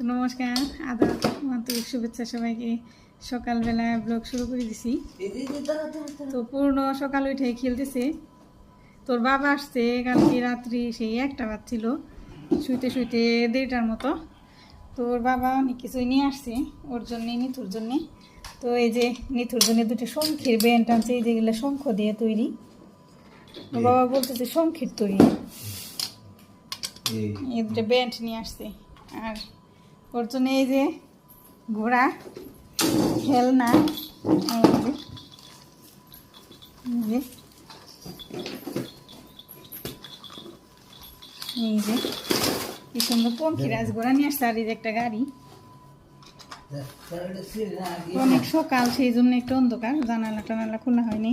নমস্কার আদাব আন্তরিক শুভেচ্ছা সবাইকে। সকালবেলায় ব্লগ শুরু করে দিছি। তো পূর্ণ সকাল উঠে খেলতেছে। তোর বাবা আসছে কালকে রাত্রি সেই একটা বাজছিল শুইতে শুইতে দেড়টার মতো। তোর বাবা অনেক কিছুই নিয়ে আসছে ওর জন্যে নিথুর জন্যে। তো এই যে নিথুর জন্য দুটো শঙ্খের ব্যান্ড আনছে এই যেগুলো শঙ্খ দিয়ে তৈরি। বাবা বলতেছে শঙ্খের তৈরি। এই দুটো ব্যান্ড নিয়ে আসছে। আর ওর জন্য এই যে ঘোড়া খেলনা যে- এই যে এই যে কি সুন্দর পঙ্খিরাজ ঘোড়া নিয়ে আসছে আর এই যে একটা গাড়ি। অনেক সকাল সেই জন্য একটু অন্ধকার জানালা টানালা খোলা হয়নি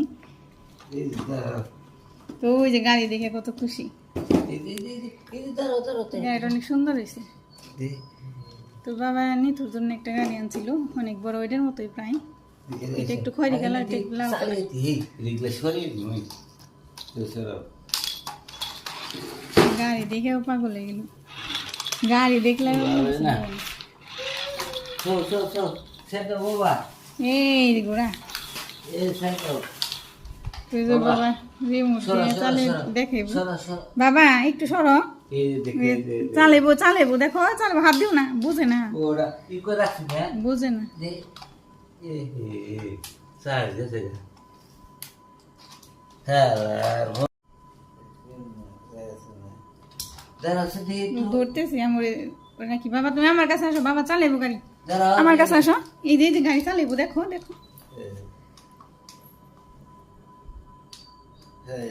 তো ওই যে গাড়ি দেখে কত খুশি। গাড়িটা অনেক সুন্দর হয়েছে। তো বাবা নিতুর জন্য একটা গাড়ি আনছিল অনেক বড় ওইটার মতোই প্রায়। এটা একটু খয়েরি কালার এটা একটু লাল কালার। গাড়ি দেখেও পাগল হয়ে গেল। গাড়ি দেখলে না। এই ঘোড়া বাবা রিমোট দিয়ে চালে দেখে। বাবা একটু সরো। চালেবো চালেবো দেখো চালেবো হাত দিও না বুঝে না। বুঝে না। ধরতেছি আমার ওরা নাকি বাবা তুমি আমার কাছে আসো বাবা চালেবো গাড়ি। আমার কাছে আসো। এই যে গাড়ি চালেবো দেখো দেখো। এই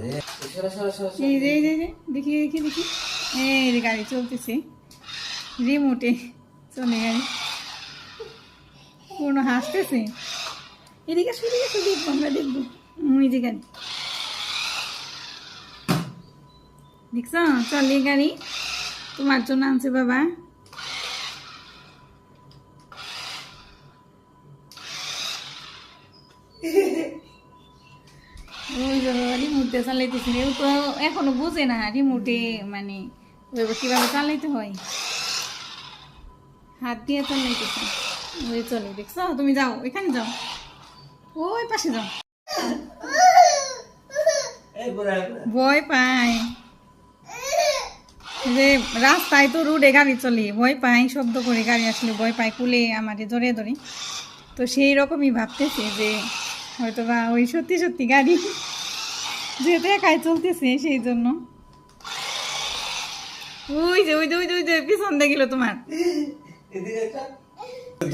যে এই যে, এই গাড়ি চলতেছে। রিমোটে চলে গাড়ি পূর্ণ হাসতেছে। এদিকে এদিকে আসো, দেখব, আমরা দেখব। যে গাড়ি। দেখছ? চলে গাড়ি তোমার জন্য আনছে বাবা। রিমোটে চালাইতেছি ও তো এখনও বুঝে না রিমোটে মানে কীভাবে চালাইতে হয়। হাত দিয়ে চালাইতেছে ওই চলে দেখছ? তুমি যাও এখানে যাও। ওই পাশে যাও। ভয় পায়। যে রাস্তায় তো রোডে গাড়ি চলে ভয় পায় শব্দ করে গাড়ি আসলে ভয় পায় কুলে আমাকে ধরে ধরে। তো সেই রকমই ভাবতেছে যে হয়তো বা ওই সত্যি সত্যি গাড়ি যেহেতু একাই চলতেছে সেই জন্য ওই যে ওই যে ওই যে ওই যে পিছন দেখিল তোমার।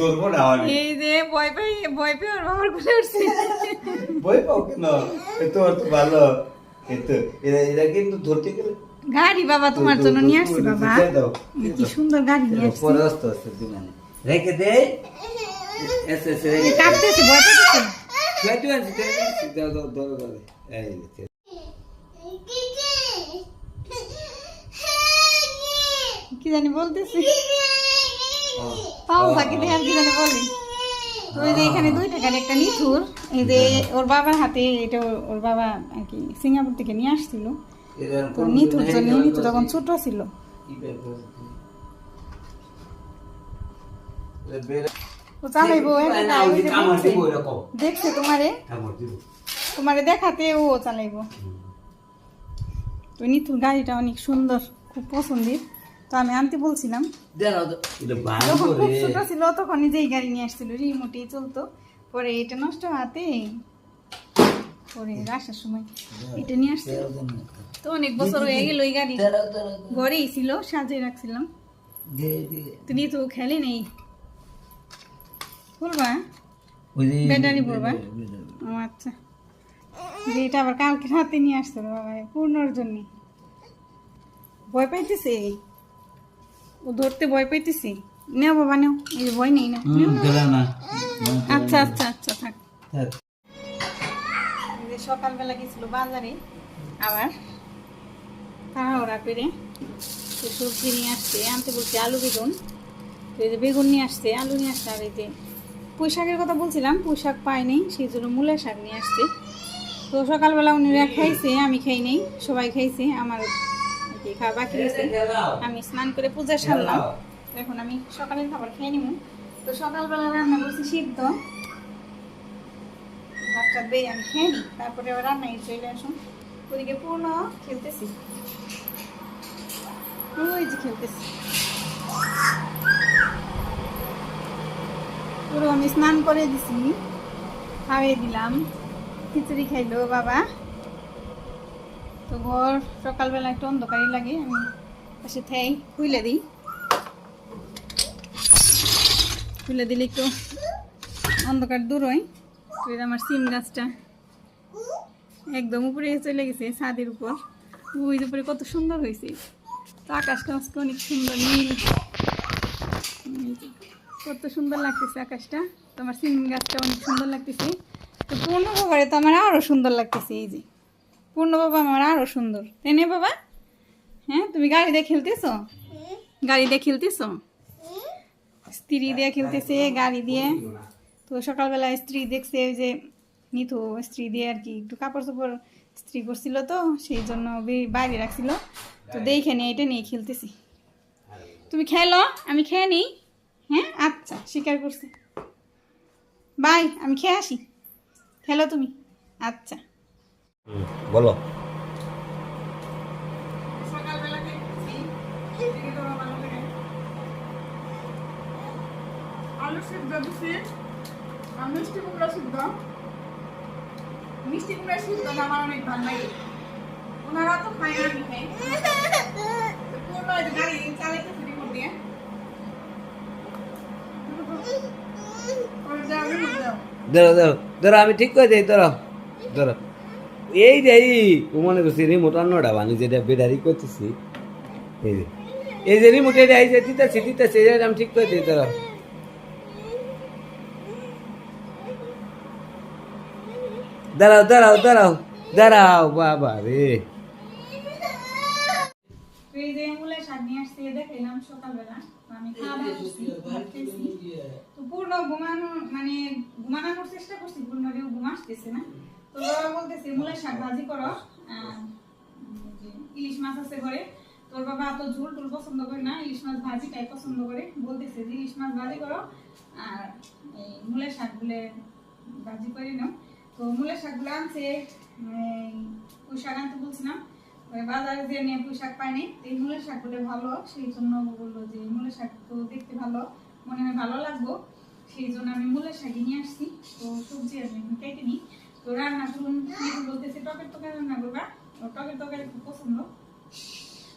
ধরবো না আমি। এই যে ভয় পাই ভয় পেয়ে ওর বাবার কোলে উঠছে। বই পাও কেন? এতো তো ভালো। এতো এরা এরা কিন্তু ধরতে গেলে গাড়ি বাবা তোমার জন্য নিয়ে আসছি বাবা। কি সুন্দর গাড়ি নিয়ে আসছি। রেখে দে। এসে এসে রেখে দে। ভয় পেতেছে ছয় টু আছে দাও দাও দাও দাও। এই যে কি জানি বলতেছি? পাও ফাঁকি দেখে আর কি জানি বলে। এই যে এখানে দুইটা গাড়ি একটা নিথুর এই যে ওর বাবার হাতে এটা ওর- বাবা আর কি সিঙ্গাপুর থেকে নিয়ে আসছিল। তো নিথুর জন্য নিথু তখন ছোট ছিল। ওই ওই। দেখছে। তোমারে? তোমারে দেখাতে ও চালাইবো। তো নিথুর গাড়িটা অনেক সুন্দর খুব পছন্দের। তো আমি আনতে বলছিলাম। যখন খুব রে। ছিল তখন যেই গাড়ি নিয়ে আসছিল রিমোটে চলতো পরে এটা নষ্ট হাতে পরে আসার সময় এটা নিয়ে আসছিল। তো অনেক বছর হয়ে গেল ওই গাড়ি। ঘরেই ছিল সাজিয়ে রাখছিলাম। তুমি তো খেলে নেই বলবা ব্যাটারি পড়বা? ও আচ্ছা যে এটা আবার কালকে রাতে নিয়ে আসছিল বাবা পূর্ণর জন্য ভয় পাইতেছে ও ধরতে ভয় পাইতেছি। নেও বাবা নেও। এই যে ভয় নেই না। আচ্ছা আচ্ছা আচ্ছা থাক। থাক। এই যে সকালবেলা গেছিল বাজারে আবার তাড়াহুড়া করে তো সবজি নিয়ে আসছে আনতে বলছে আলু বেগুন। তো এই যে বেগুন নিয়ে আসছে আলু নিয়ে আসছে আর এই যে পুঁই শাকের কথা বলছিলাম পুঁই শাক পাইনি সেই জন্য মূলের শাক নিয়ে আসছে। তো সকালবেলা উনিরা খাইছে আমি খাই নেই সবাই খাইছে আমার কি আমি স্নান করে পূজা সারলাম। এখন আমি সকালের খাবার খেয়ে নিব তো সকালবেলা রান্না করছি সিদ্ধ। ভাতটা আমি খেয়ে নিই। তারপরে চলে আসুন। ওদিকে খেলতেছি। ওই যে খেলতেছি। পুরো আমি স্নান করে দিছি। খাওয়াই দিলাম। খিচুড়ি খাইলো বাবা। তো ঘর সকালবেলা একটু অন্ধকারই লাগে, আমি পাশে থাই খুলে দিই। খুলে দিলে একটু অন্ধকার দূর হয়। তো আমার সিম গাছটা একদম উপরে চলে গেছে, ছাদের উপর। ওই উপরে কত সুন্দর হয়েছে তো আকাশটা আজকে অনেক সুন্দর নীল। কত সুন্দর লাগতেছে আকাশটা। তো আমার সিম গাছটা অনেক সুন্দর লাগতেছে। তো পূর্ণ বাবারে তো আমার আরও সুন্দর লাগতেছে, এই যে। পূর্ণ বাবা আমার আরও সুন্দর। তাই না বাবা? হ্যাঁ তুমি গাড়ি দিয়ে খেলতেছো? গাড়ি দিয়ে খেলতেছো? স্ত্রী দিয়ে খেলতেছে, গাড়ি দিয়ে। তো সকালবেলা স্ত্রী দেখছে ওই যে নিতু স্ত্রী দিয়ে আর কি একটু কাপড় চোপড় স্ত্রী করছিল তো, সেই জন্য বাইরে রাখছিল। তো দেখে নিয়ে এটা নিয়ে খেলতেছি। তুমি খেলো? আমি খেয়ে নিই। হ্যাঁ? আচ্ছা স্বীকার করছি। বাই, আমি খেয়ে আসি। খেলো তুমি? আচ্ছা। বলো। আলু সিদ্ধ দিছি আর মিষ্টি কুমড়া সিদ্ধ। মিষ্টি কুমড়া সিদ্ধটা আমার অনেক ভালো লাগে। ওনারা তো খায় না আমি খাই। দিয়ে দাও, দাও। ঠিক করে দিই ধরো ধরো। এই যে এই মনে করছি রিমোট অন্যটা বানি যেটা বেডারি করতেছি। এই যে এই যে রিমোট এটা এই যে, দিতেছি দিতেছি যে আমি ঠিক করে ধরো। দাঁড়াও দাঁড়াও দাঁড়াও দাঁড়াও, বাবা রে। পূর্ণ ঘুমানো মানে ঘুমানোর চেষ্টা করছি, পূর্ণ ঘুম আসতেছে না। তো বাবা বলতেছে মূলের শাক ভাজি করো। ইলিশ মাছ আছে ঘরে। তোর বাবা তো ঝোল টুল পছন্দ করে না, ইলিশ মাছ ভাজিটাই পছন্দ করে। বলতেছে যে, ইলিশ মাছ ভাজি করো, আর এই মূলের শাকগুলো ভাজি করে নাও। তো মূলের শাকগুলো আনছে পুঁই শাক আনতে বলছিলাম। বাজারে যে নিয়ে পুঁই শাক পাইনি এই মূলের শাকগুলো ভালো। সেই জন্য বলল যে মূলের শাক তো দেখতে ভালো, মনে হয় ভালো লাগবো। সেই জন্য আমি মূলের শাকই নিয়ে আসছি। তো সবজি আমি কেটে নিই। তো রান্না করুন বলতেছে, টকের তরকারি রান্না করবা? টকের খুব পছন্দ।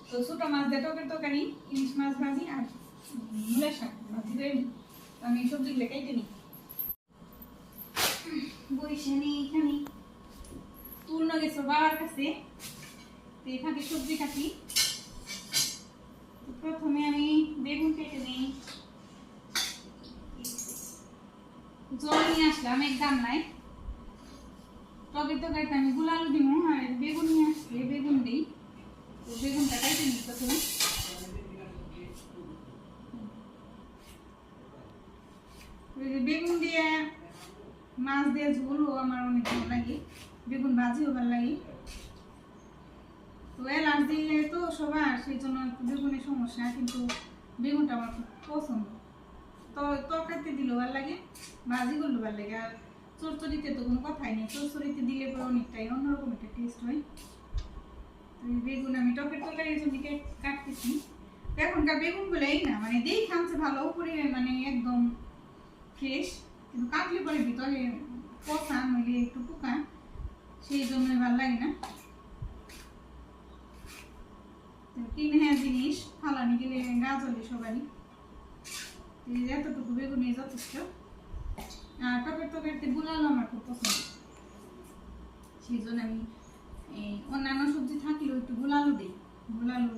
তো মাছ দিয়ে টকের তরকারি, ইলিশ মাছ ভাজি আর শাক ভাজি। আমি সবজিগুলো কেটে নিই। বইসে নিই এখানে পূর্ণ গেছো বাবার কাছে। তো এখানে সবজি কাটি। প্রথমে আমি বেগুন কেটে নিই। জল নিয়ে আসলাম, এক গামলায় টকের তরকারিতে আমি গুলালু দিব আর বেগুন নিয়ে আসলে বেগুন দিই। তো বেগুনটা কাটে নিই প্রথমে বেগুন দিয়ে মাছ দিয়ে ঝোলও আমার অনেক ভালো লাগে। বেগুন ভাজিও ভালো লাগে। তো অ্যালার্জি তো সবার সেই জন্য বেগুনের সমস্যা, কিন্তু বেগুনটা আমার খুব পছন্দ। তো তরকারিতে দিলেও ভালো লাগে, ভাজি করলেও ভালো লাগে, আর চরচড়িতে তো কোনো কথাই নেই। চরচড়িতে দিলে পরে অনেকটাই অন্যরকম একটা টেস্ট হয়। বেগুন আমি টকের তরকারির জন্য কে- কাটতেছি। এখনকার বেগুনগুলো এই না মানে দেই খামছে ভালো করে মানে একদম ফ্রেশ কিন্তু কাটলে পরে ভিতরে পচা নইলে একটু পোকা, সেই জন্য ভালো লাগে না। কিনে হ্যাঁ জিনিস, ফালানি গেলে গা জ্বলে সবারই এতটুকু বেগুন যথেষ্ট। টকের তরকারিতে গুলালো আমার খুব পছন্দ। সেই জন্য আমি অন্যান্য সবজি থাকলেও একটু গুলালো দিই। গুলালো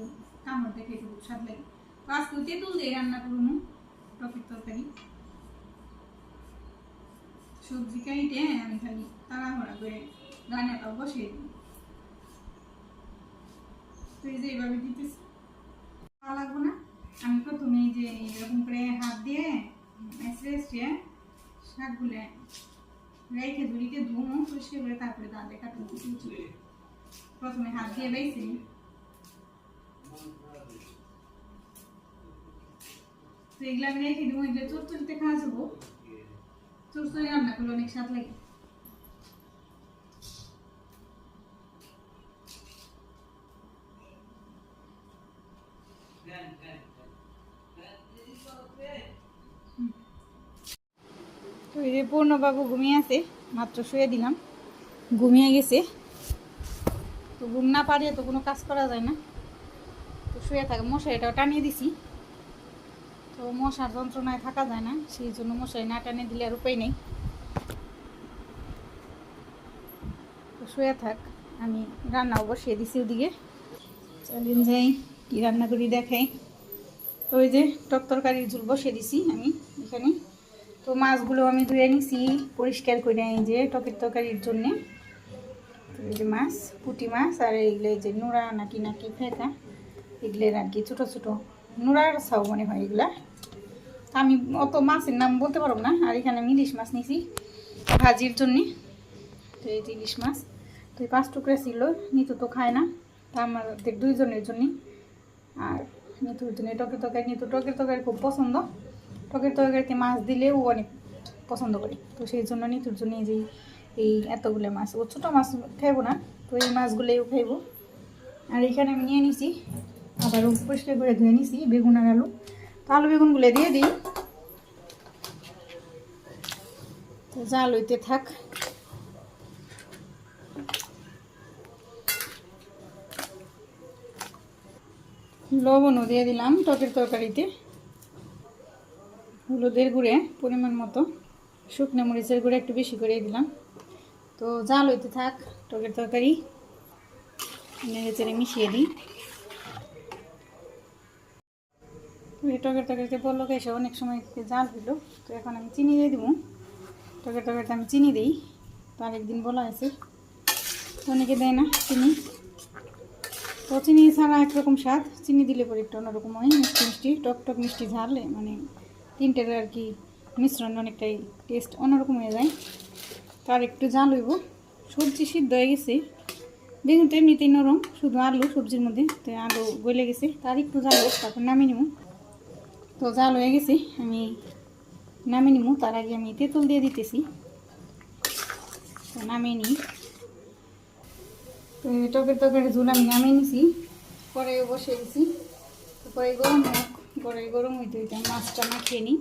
কামড় দেখে একটু স্বাদ লাগে তো আজকে তেঁতুল দিয়ে রান্না করুন, টকের তরকারি। সবজি কাইটে আমি খালি তাড়াহুড়া করে রান্নাটা বসিয়ে দিই। তো এই যে এইভাবে দিতেছি। লাগবো না। আমি প্রথমে যে এরকম করে হাত দিয়ে এসে শাকগুলো রেখে ঝুড়িতে ধুমো পরিষ্কার করে তারপরে দাঁতে কাটুন প্রথমে হাত দিয়ে নিই। তো এগুলো আমি রেখে দেবো, এগুলো চুরচুরিতে খাওয়া যাব। চুরচুরি রান্না করলে অনেক স্বাদ লাগে। পূর্ণবাবু ঘুমিয়ে আছে, মাত্র শুয়ে দিলাম। ঘুমিয়ে গেছে। তো ঘুম না পারিয়ে তো কোনো কাজ করা যায় না। তো শুয়ে থাকে মশারিটাও টানিয়ে দিছি। তো মশার যন্ত্রণায় থাকা যায় না, সেই জন্য মশারি না টানিয়ে দিলে আর উপায় নেই। তো শুয়ে থাক, আমি রান্নাও বসিয়ে দিছি ওদিকে। চলেন যাই, কি রান্না করি দেখাই। তো ওই যে টক তরকারির ঝুল বসিয়ে দিছি আমি, এখানে। তো মাছগুলো আমি ধুয়ে নিছি, পরিষ্কার করে এই যে টকের তরকারির জন্যে। এই যে মাছ, পুঁটি মাছ আর এইগুলো এই যে নোড়া নাকি নাকি ফেঁকা এগুলোর আর কি ছোটো ছোটো নোড়ার ছাও মনে হয় এগুলা। আমি অত মাছের নাম বলতে পারব না, আর এখানে আমি ইলিশ মাছ নিছি ভাজির জন্যে। তো এই যে ইলিশ মাছ, তো এই পাঁচ টুকরা ছিল, নিতু তো খায় না, তা আমাদের দুইজনের জন্যে। আর নিতুর জন্য টকের তরকারি, নিতু টকের তরকারি খুব পছন্দ। টকের তরকারিতে মাছ দিলেও অনেক পছন্দ করি। তো সেই জন্য নিতুর জন্য এই যে এই এতগুলো মাছ। ও ছোটো মাছ খাইবো না, তো এই মাছগুলোও খাইবো। আর এখানে আমি নিয়ে নিছি, আবার পরিষ্কার করে ধুয়ে নিছি, বেগুন আর আলু। তো আলু বেগুনগুলো দিয়ে দিই। তো জাল হইতে থাক। লবণও দিয়ে দিলাম টকের তরকারিতে। হলুদের গুঁড়ে পরিমাণ মতো, শুকনো মরিচের গুঁড়ে একটু বেশি করে দিলাম। তো জাল হইতে থাক, টকের তরকারি নেড়ে চেড়ে মিশিয়ে দিই। টকের তরকারিতে বলল এসে অনেক সময় জাল হইল তো এখন আমি চিনি দিয়ে দিব। টকের তরকারিতে আমি চিনি দিই, তো আরেকদিন বলা হয়েছে। অনেকে দেয় না চিনি। তো চিনি ছাড়া একরকম স্বাদ, চিনি দিলে পরে একটু অন্যরকম হয়, মিষ্টি মিষ্টি, টক টক মিষ্টি ঝালে মানে তিনটের আর কি মিশ্রণ অনেকটাই টেস্ট অন্যরকম হয়ে যায়। তার একটু জাল হইব। সবজি সিদ্ধ হয়ে গেছে। বেগুন তো এমনিতেই নরম, শুধু আলু সবজির মধ্যে। তো আলু গলে গেছে, তার একটু জাল হোক, তারপর নামিয়ে নিব। তো জাল হয়ে গেছে, আমি নামিয়ে নিব। তার আগে আমি তেঁতুল দিয়ে দিতেছি। তো নামিয়ে নিই। তো এই টকের ঝুল আমি নামিয়ে নিছি। পরে বসে দিছি। তারপরে গরম পরে গরম হইতে হইতে মাছটা মাখিয়ে নিই।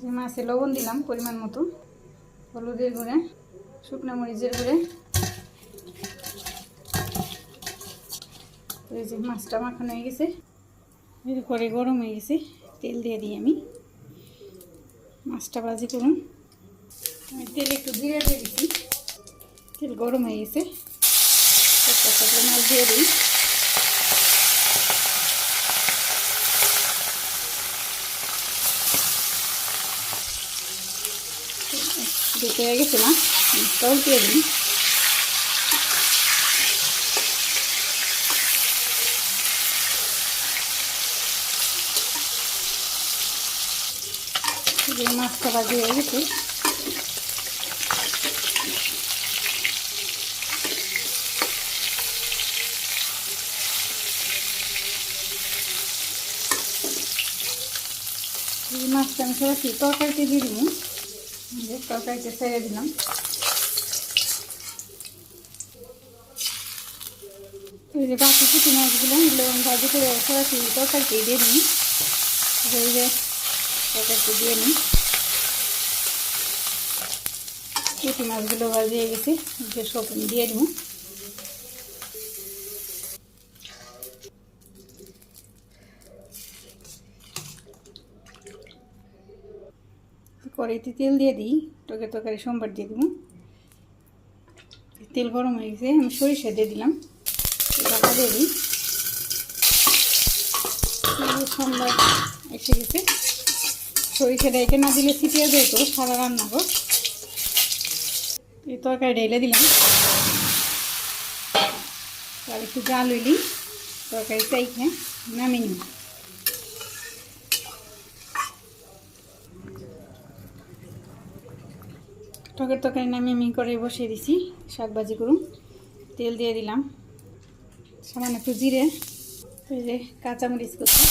যে মাছে লবণ দিলাম পরিমাণ মতো, হলুদের গুঁড়ে, শুকনো মরিচের গুঁড়ে। এই যে মাছটা মাখানো হয়ে গেছে। এরপরে গরম হয়ে গেছে, তেল দিয়ে দিই আমি। মাছটা ভাজি করুন। আমি তেল একটু জিরে দিয়ে তেল গরম হয়ে গেছে। মাছ দিয়ে দিই। দিতে হয়ে গেছে না? মাছটাও দিয়ে দিই যে মাছটা ভাজি হয়ে গেছে। মাছটা আমি সরাসরি তরকারিতে দিয়ে যে তরকারিতে ছেড়ে দিলাম। এই যে বাকি পুঁটি মাছগুলো, এগুলো ভাজি করে সরাসরি তরকারিতে দিয়ে নিই এই যে তরকারিতে দিয়ে নিই পুঁটি মাছগুলো ভাজিয়ে গেছি সব দিয়ে দিব। কড়াইতে তেল দিয়ে দিই। টকে তরকারি সোমবার দিয়ে দিব। তেল গরম হয়ে গেছে, আমি সরিষা দিয়ে দিলাম। ঢাকা দিয়ে দিই। সোমবার এসে গেছে। সরিষাটা একে না দিলে ছিটিয়ে যেত সারা রান্না কর এই তরকারি ঢেলে দিলাম। আর একটু জাল হইলি তরকারি চাই খেয়ে নামিয়ে নিই টকের তরকারি নামিয়ে আমি করে বসিয়ে দিছি শাক ভাজি করুন। তেল দিয়ে দিলাম। সামান্য একটু জিরে যে কাঁচামরিচ করছি।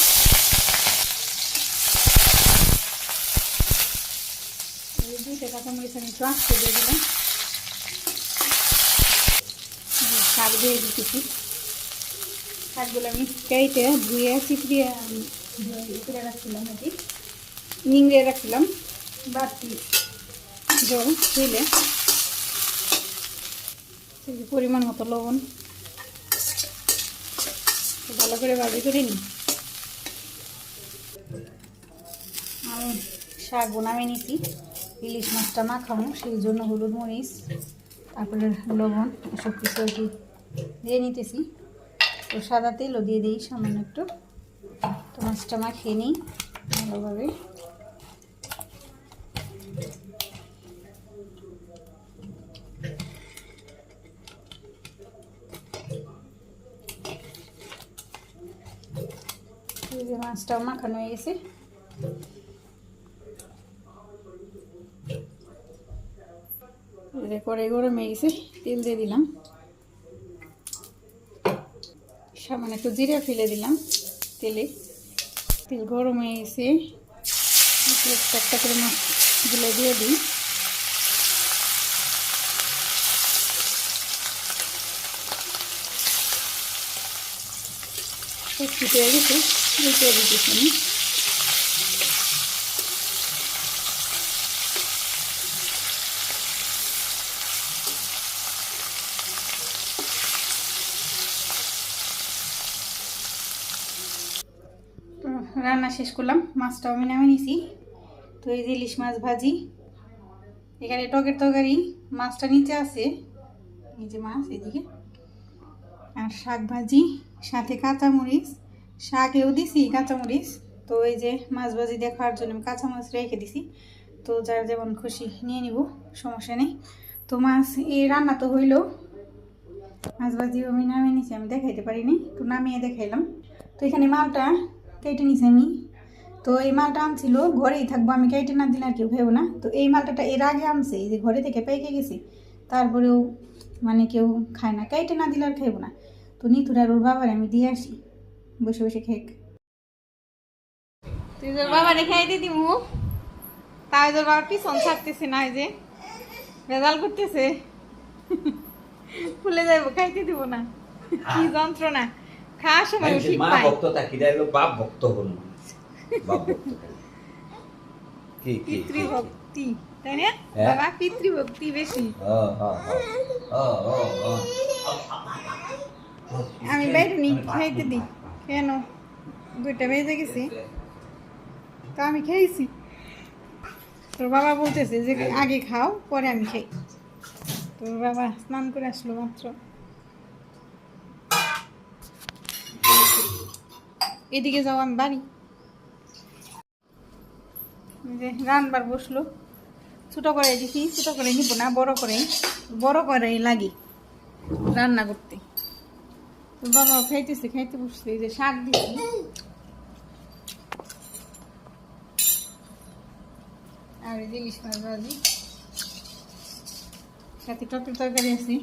দুইটা কাঁচামরিচ আমি একটু দিয়ে দিলাম। শাক দিয়ে দিতেছি। শাকগুলো আমি কেটে ধুয়ে, চিপড়িয়ে ভিতরে রাখছিলাম নাকি নিংড়ে রাখছিলাম। বাড়তি জল দিলে পরিমাণ মতো লবণ। ভালো করে ভাজি করে নিই। আমি শাক বোনামে নিছি ইলিশ মাছটা মাখানো সেই জন্য হলুদ মরিচ, তারপরে লবণ এসব কিছু আর কি দিয়ে নিতেছি। তো সাদা তেলও দিয়ে দিই, সামান্য একটু। তো মাছটা মাখিয়ে নিই, ভালোভাবে এই যে মাছটাও মাখানো হয়ে গেছে কড়াই গরম হয়ে গেছে তেল দিয়ে দিলাম সামান্য একটু জিরা ফেলে দিলাম তেলে তেল গরম হয়ে গেছে একটু করে মাছগুলো দিয়ে দিই একটু হয়ে গেছে তো রান্না শেষ করলাম, মাছটাও আমি নামিয়ে নিছি। তো এই যে ইলিশ মাছ ভাজি, এখানে টকের তরকারি, মাছটা নিচে আছে, এই যে মাছ এদিকে, আর শাক ভাজি, সাথে কাঁচামরিচ শাকেও দিছি, কাঁচামরিচ। তো এই যে মাছ ভাজি দেখার জন্য আমি কাঁচামরিচ রেখে দিছি। তো যার যেমন খুশি নিয়ে নিব, সমস্যা নেই। তো মাছ, এই রান্না তো হইল। মাছ ভাজিও আমি নামিয়ে নিছি, আমি দেখাইতে পারিনি, তো নামিয়ে দেখাইলাম। তো এখানে মালটা কেটে নিছি আমি। তো এই মালটা আনছিল, ঘরেই থাকব, আমি কেটে না দিলে আর কেউ ভেবো না। তো এই মালটাটা এর আগে আনছে, এই যে ঘরে থেকে পেকে গেছে। তারপরেও মানে কেউ খায় না, কেটে না দিলে আর খাইবো না। তো নিতুর আর ওর বাবার আমি দিয়ে আসি। বসে বসে খেক তুই তোর বাবা রেখে দিয়ে দিমু তাই তোর বাবার পিছন ছাড়তেছে না এই যে রেজাল্ট করতেছে। ফুলে যাইবো খাইতে দিব না। কি যন্ত্রণা। খাওয়ার সময় ঠিক মা ভক্ত থাকি যাইলো বাপ ভক্ত হন। বাপ ভক্ত কি কি? পিতৃভক্তি তাই না? হ্যাঁ। বাবা পিতৃভক্তি বেশি। আমি বাইরে নি খাইতে দিই। কেন? দুইটা বেজে গেছে। তো আমি খেয়েছি। তোর বাবা বলতেছে যে, আগে খাও, পরে আমি খাই। তোর বাবা স্নান করে আসলো মাত্র। এদিকে যাও, আমি বাড়ি। যে রানবার বসল। ছোটো করে দিছি ছোটো করে নিব না, বড় করে। বড় করে লাগে। রান্না করতে। বাবা খাইতেছে খাইতে বসছে এই যে শাক দিছি। আর এই যে ইলিশ মাছ ভাজি। সাথে টকের তরকারি আছে।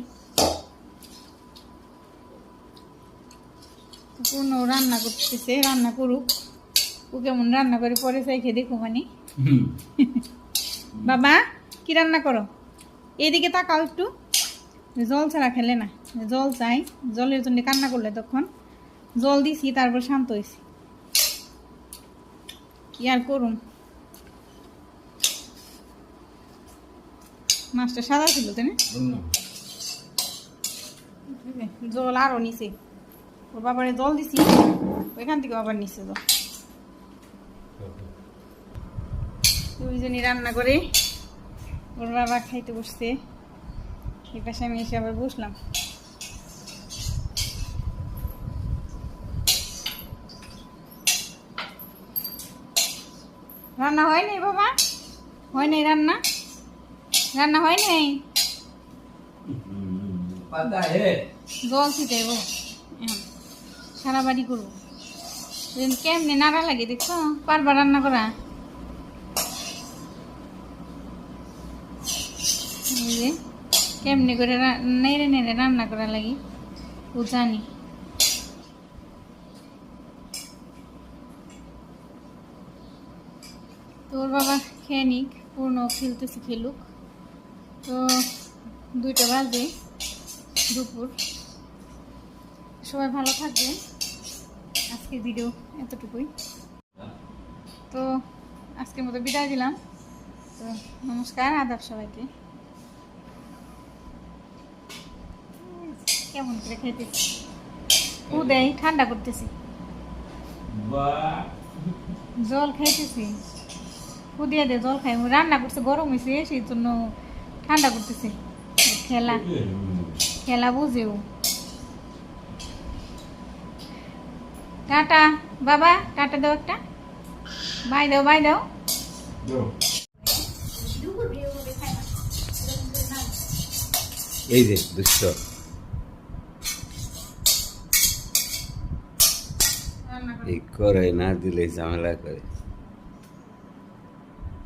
কোনো রান্না করতেছে রান্না করুক। ও কেমন রান্না করে পরে চাইখে দেখো মানে বাবা কি রান্না করো? এদিকে তাকাও একটু। জল ছাড়া খেলে না। জল চাই। জলের জন্য কান্না করলে তখন জল দিছি তারপর শান্ত হয়েছি কি আর করুন মাছটা সাদা ছিল তাই না? জল আরও নিচে। ওর বাবারে জল দিছি ওইখান থেকে আবার নিচে জল। দুইজনই রান্না করে ওর বাবা খাইতে বসছে। এই পাশে আমি এসে আবার বসলাম। রান্না হয় নাই বাবা? হয় নাই রান্না? রান্না হয় নাই? হুম। পাতা হে। জল ছিটে সারা বাড়ি করব। কেমনে নাড়া লাগে দেখছ? পারবা রান্না করা? কেমনে করে নেড়ে নেড়ে রান্না করা লাগি ও জানি। তোর বাবা খেয়ে নিক পূর্ণ খেলতেছি খেলুক। তো দুইটা বাজে দুপুর। সবাই ভালো থাকবে আজকের ভিডিও এতটুকুই। তো আজকের মতো বিদায় দিলাম। তো নমস্কার আদাব সবাইকে। কেমন করে খেতেছি ও দেয় ঠান্ডা করতেছি। জল খাইতেছি ফুদিয়ে দে জল খাই রান্না করছে গরম হয়েছে সেই জন্য ঠান্ডা করতেছে। খেলা। খেলা বুঝেও। টাটা। বাবা টাটা দাও একটা। বাই দাও বাই দাও। এই যে দুষ্ট। এই করে না দিলে ঝামেলা করে।